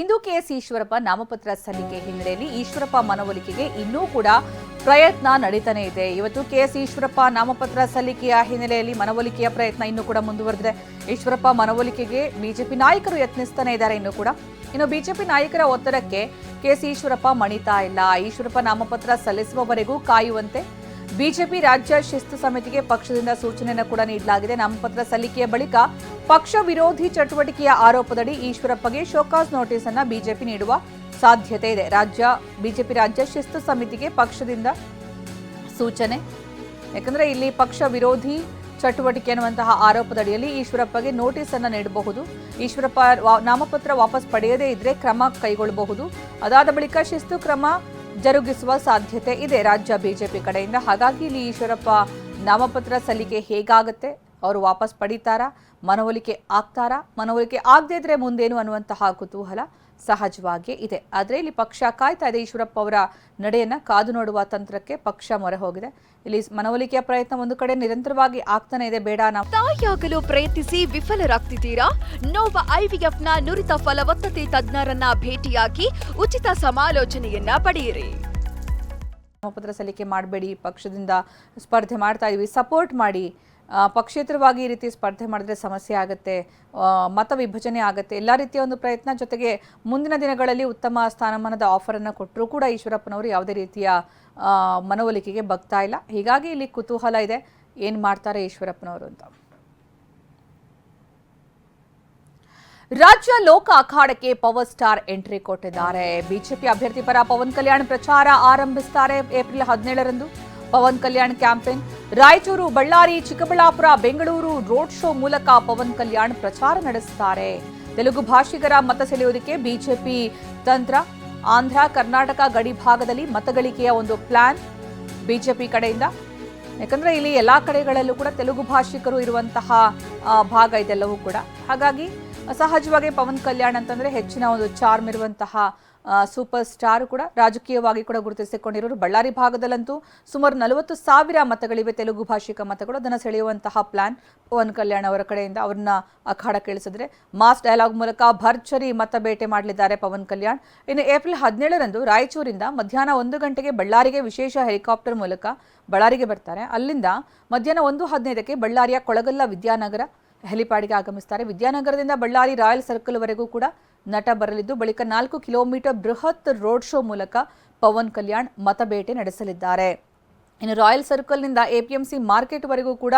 ಇಂದು KS Eshwarappa ನಾಮಪತ್ರ ಸಲ್ಲಿಕೆ ಹಿನ್ನೆಲೆಯಲ್ಲಿ ಈಶ್ವರಪ್ಪ ಮನವೊಲಿಕೆಗೆ ಇನ್ನೂ ಕೂಡ ಪ್ರಯತ್ನ ನಡೀತಾನೆ ಇದೆ. ಇವತ್ತು ಕೆಎಸ್ ಈಶ್ವರಪ್ಪ ನಾಮಪತ್ರ ಸಲ್ಲಿಕೆಯ ಹಿನ್ನೆಲೆಯಲ್ಲಿ ಮನವೊಲಿಕೆಯ ಪ್ರಯತ್ನ ಇನ್ನೂ ಕೂಡ ಮುಂದುವರೆದಿದೆ. ಈಶ್ವರಪ್ಪ ಮನವೊಲಿಕೆಗೆ ಬಿಜೆಪಿ ನಾಯಕರು ಯತ್ನಿಸ್ತಾನೆ ಇದ್ದಾರೆ ಇನ್ನೂ ಕೂಡ. ಇನ್ನು ಬಿಜೆಪಿ ನಾಯಕರ ಒತ್ತಡಕ್ಕೆ ಕೆಎಸ್ ಈಶ್ವರಪ್ಪ ಮಣಿತಾ ಇಲ್ಲ. ಈಶ್ವರಪ್ಪ ನಾಮಪತ್ರ ಸಲ್ಲಿಸುವವರೆಗೂ ಕಾಯುವಂತೆ ಬಿಜೆಪಿ ರಾಜ್ಯ ಶಿಸ್ತು ಸಮಿತಿಗೆ ಪಕ್ಷದಿಂದ ಸೂಚನೆಯನ್ನು ಕೂಡ ನೀಡಲಾಗಿದೆ. ನಾಮಪತ್ರ ಸಲ್ಲಿಕೆಯ ಬಳಿಕ ಪಕ್ಷ ವಿರೋಧಿ ಚಟುವಟಿಕೆಯ ಆರೋಪದಡಿ ಈಶ್ವರಪ್ಪಗೆ ಶೋಕಾಸ್ ನೋಟಿಸ್ ಅನ್ನು ಬಿಜೆಪಿ ನೀಡುವ ಸಾಧ್ಯತೆ ಇದೆ. ರಾಜ್ಯ, ಬಿಜೆಪಿ ರಾಜ್ಯ ಶಿಸ್ತು ಸಮಿತಿಗೆ ಪಕ್ಷದಿಂದ ಸೂಚನೆ. ಯಾಕಂದ್ರೆ ಇಲ್ಲಿ ಪಕ್ಷ ವಿರೋಧಿ ಚಟುವಟಿಕೆ ಅನ್ನುವಂತಹ ಆರೋಪದಡಿಯಲ್ಲಿ ಈಶ್ವರಪ್ಪಗೆ ನೋಟಿಸ್ ಅನ್ನು ನೀಡಬಹುದು. ಈಶ್ವರಪ್ಪ ನಾಮಪತ್ರ ವಾಪಸ್ ಪಡೆಯದೇ ಇದ್ರೆ ಕ್ರಮ ಕೈಗೊಳ್ಳಬಹುದು. ಅದಾದ ಬಳಿಕ ಶಿಸ್ತು ಕ್ರಮ ಜರುಗಿಸುವ ಸಾಧ್ಯತೆ ಇದೆ. ರಾಜ್ಯ ಬಿಜೆಪಿ ಕಡೆಯಿಂದ ಹಾಗಾಗಿ ಇಲ್ಲಿ ಈಶ್ವರಪ್ಪ ನಾಮಪತ್ರ ಸಲ್ಲಿಕೆ ಹೇಗಾಗುತ್ತೆ? ಅವರು ವಾಪಸ್ ಪಡೀತಾರಾ? ಮನವೊಲಿಕೆ ಆಗ್ತಾರಾ? ಮನವೊಲಿಕೆ ಆಗದೇ ಇದ್ರೆ ಮುಂದೇನು ಅನ್ನುವಂತಹ ಕುತೂಹಲ ಸಹಜವಾಗಿಯೇ ಇದೆ. ಆದರೆ ಇಲ್ಲಿ ಪಕ್ಷ ಕಾಯ್ತಾ ಇದೆ. ಈಶ್ವರಪ್ಪ ಅವರ ನಡೆಯನ್ನ ಕಾದು ನೋಡುವ ತಂತ್ರಕ್ಕೆ ಪಕ್ಷ ಮೊರೆ ಹೋಗಿದೆ. ಇಲ್ಲಿ ಮನವೊಲಿಕೆಯ ಪ್ರಯತ್ನ ಒಂದು ಕಡೆ ನಿರಂತರವಾಗಿ ಆಗ್ತಾನೆ ಇದೆ. ಬೇಡ ನಾವು. ತಾಯಿಯಾಗಲು ಪ್ರಯತ್ನಿಸಿ ವಿಫಲರಾಗ್ತಿದ್ದೀರಾ? ನೋವ ಐವಿಎಫ್ನ ನುರಿತ ಫಲವತ್ತತೆ ತಜ್ಞರನ್ನ ಭೇಟಿಯಾಗಿ ಉಚಿತ ಸಮಾಲೋಚನೆಯನ್ನ ಪಡೆಯಿರಿ. ನಾಮಪತ್ರ ಸಲ್ಲಿಕೆ ಮಾಡಬೇಡಿ. ಪಕ್ಷದಿಂದ ಸ್ಪರ್ಧೆ ಮಾಡ್ತಾ ಇದೀವಿ. ಸಪೋರ್ಟ್ ಮಾಡಿ. ಪಕ್ಷೇತರವಾಗಿ ಈ ರೀತಿ ಸ್ಪರ್ಧೆ ಮಾಡಿದ್ರೆ ಸಮಸ್ಯೆ ಆಗುತ್ತೆ ಮತ ವಿಭಜನೆ ಆಗುತ್ತೆ, ಎಲ್ಲ ರೀತಿಯ ಒಂದು ಪ್ರಯತ್ನ ಜೊತೆಗೆ ಮುಂದಿನ ದಿನಗಳಲ್ಲಿ ಉತ್ತಮ ಸ್ಥಾನಮಾನದ ಆಫರನ್ನು ಕೊಟ್ಟರೂ ಕೂಡ ಈಶ್ವರಪ್ಪನವರು ಯಾವುದೇ ರೀತಿಯ ಮನವೊಲಿಕೆಗೆ ಬಗ್ತಾ ಇಲ್ಲ. ಹೀಗಾಗಿ ಇಲ್ಲಿ ಕುತೂಹಲ ಇದೆ. ಏನು ಮಾಡ್ತಾರೆ ಈಶ್ವರಪ್ಪನವರು ಅಂತ. ರಾಜ್ಯ ಲೋಕ ಅಖಾಡಕ್ಕೆ ಪವರ್ ಸ್ಟಾರ್ ಎಂಟ್ರಿ ಕೊಟ್ಟಿದ್ದಾರೆ. ಬಿಜೆಪಿ ಅಭ್ಯರ್ಥಿ ಪರ ಪವನ್ ಕಲ್ಯಾಣ್ ಪ್ರಚಾರ ಆರಂಭಿಸ್ತಾರೆ April ಹದಿನೇಳರಂದು. Pawan Kalyan campaign Raichur, Ballari, Chikkaballapur, Bengaluru road show ಮೂಲಕ ಪವನ್ ಕಲ್ಯಾಣ್ ಪ್ರಚಾರ ನಡೆಸುತ್ತಾರೆ. ತೆಲುಗು ಭಾಷಿಗರ ಮತ ಸೆಳೆಯುವುದಕ್ಕೆ ಬಿಜೆಪಿ ತಂತ್ರ, ಆಂಧ್ರ, ಕರ್ನಾಟಕ ಗಡಿ ಭಾಗದಲ್ಲಿ ಮತಗಳಿಕೆಯ ಒಂದು ಪ್ಲಾನ್ ಬಿಜೆಪಿ ಕಡೆಯಿಂದ. ಯಾಕಂದ್ರೆ ಇಲ್ಲಿ ಎಲ್ಲಾ ಕಡೆಗಳಲ್ಲೂ ಕೂಡ ತೆಲುಗು ಭಾಷಿಕರು ಇರುವಂತಹ ಭಾಗ ಇದೆಲ್ಲವೂ ಕೂಡ. ಹಾಗಾಗಿ ಸಹಜವಾಗಿ ಪವನ್ ಕಲ್ಯಾಣ್ ಅಂತಂದ್ರೆ ಹೆಚ್ಚಿನ ಒಂದು ಚಾರ್ಮ್ ಇರುವಂತಹ ಸೂಪರ್ ಸ್ಟಾರ್ ಕೂಡ ರಾಜಕೀಯವಾಗಿ ಕೂಡ ಗುರುತಿಸಿಕೊಂಡಿರೋರು. ಬಳ್ಳಾರಿ ಭಾಗದಲ್ಲಂತೂ ಸುಮಾರು ನಲವತ್ತು ಸಾವಿರ ಮತಗಳಿವೆ ತೆಲುಗು ಭಾಷಿಕ ಮತಗಳು. ಅದನ್ನು ಸೆಳೆಯುವಂತಹ ಪ್ಲಾನ್ ಪವನ್ ಕಲ್ಯಾಣ್ ಅವರ ಕಡೆಯಿಂದ ಅವ್ರನ್ನ ಅಖಾಡ ಕೇಳಿಸಿದ್ರೆ. ಮಾಸ್ ಡೈಲಾಗ್ ಮೂಲಕ ಭರ್ಜರಿ ಮತ ಬೇಟೆ ಮಾಡಲಿದ್ದಾರೆ ಪವನ್ ಕಲ್ಯಾಣ್. ಇನ್ನು ಏಪ್ರಿಲ್ ಹದಿನೇಳರಂದು ರಾಯಚೂರಿಂದ ಮಧ್ಯಾಹ್ನ ಒಂದು ಗಂಟೆಗೆ ಬಳ್ಳಾರಿಗೆ ವಿಶೇಷ ಹೆಲಿಕಾಪ್ಟರ್ ಮೂಲಕ ಬಳ್ಳಾರಿಗೆ ಬರ್ತಾರೆ. ಅಲ್ಲಿಂದ ಮಧ್ಯಾಹ್ನ ಒಂದು ಹದಿನೈದಕ್ಕೆ ಬಳ್ಳಾರಿಯ ಕೊಳಗಲ್ಲ ವಿದ್ಯಾನಗರ ಹೆಲಿಪ್ಯಾಡ್ಗೆ ಆಗಮಿಸ್ತಾರೆ. ವಿದ್ಯಾನಗರದಿಂದ ಬಳ್ಳಾರಿ ರಾಯಲ್ ಸರ್ಕಲ್ವರೆಗೂ ಕೂಡ ನಟ ಬರಲಿದ್ದು, ಬಳಿಕ ನಾಲ್ಕು ಕಿಲೋಮೀಟರ್ ಬೃಹತ್ ರೋಡ್ ಶೋ ಮೂಲಕ ಪವನ್ ಕಲ್ಯಾಣ್ ಮತಬೇಟೆ ನಡೆಸಲಿದ್ದಾರೆ. ಇನ್ನು ರಾಯಲ್ ಸರ್ಕಲ್ನಿಂದ ಎಪಿಎಂಸಿ ಮಾರ್ಕೆಟ್ವರೆಗೂ ಕೂಡ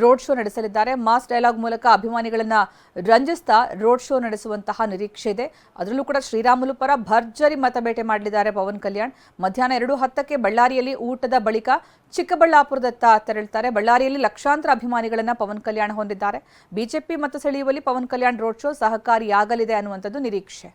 ರೋಡ್ ಶೋ ನಡೆಸಲಿದ್ದಾರೆ. ಮಾಸ್ ಡೈಲಾಗ್ ಮೂಲಕ ಅಭಿಮಾನಿಗಳನ್ನು ರಂಜಿಸ್ತಾ ರೋಡ್ ಶೋ ನಡೆಸುವಂತಹ ನಿರೀಕ್ಷೆ ಇದೆ. ಅದರಲ್ಲೂ ಕೂಡ ಶ್ರೀರಾಮುಲು ಪರ ಭರ್ಜರಿ ಮತಬೇಟೆ ಮಾಡಲಿದ್ದಾರೆ ಪವನ್ ಕಲ್ಯಾಣ್. ಮಧ್ಯಾಹ್ನ ಎರಡು ಹತ್ತಕ್ಕೆ ಬಳ್ಳಾರಿಯಲ್ಲಿ ಊಟದ ಬಳಿಕ ಚಿಕ್ಕಬಳ್ಳಾಪುರದತ್ತ ತೆರಳುತ್ತಾರೆ ಬಳ್ಳಾರಿಯಲ್ಲಿ ಲಕ್ಷಾಂತರ ಅಭಿಮಾನಿಗಳನ್ನು ಪವನ್ ಕಲ್ಯಾಣ್ ಹೊಂದಿದ್ದಾರೆ. ಬಿಜೆಪಿ ಮತ ಸೆಳೆಯುವಲ್ಲಿ ಪವನ್ ಕಲ್ಯಾಣ್ ರೋಡ್ ಶೋ ಸಹಕಾರಿಯಾಗಲಿದೆ ಅನ್ನುವಂಥದ್ದು ನಿರೀಕ್ಷೆ.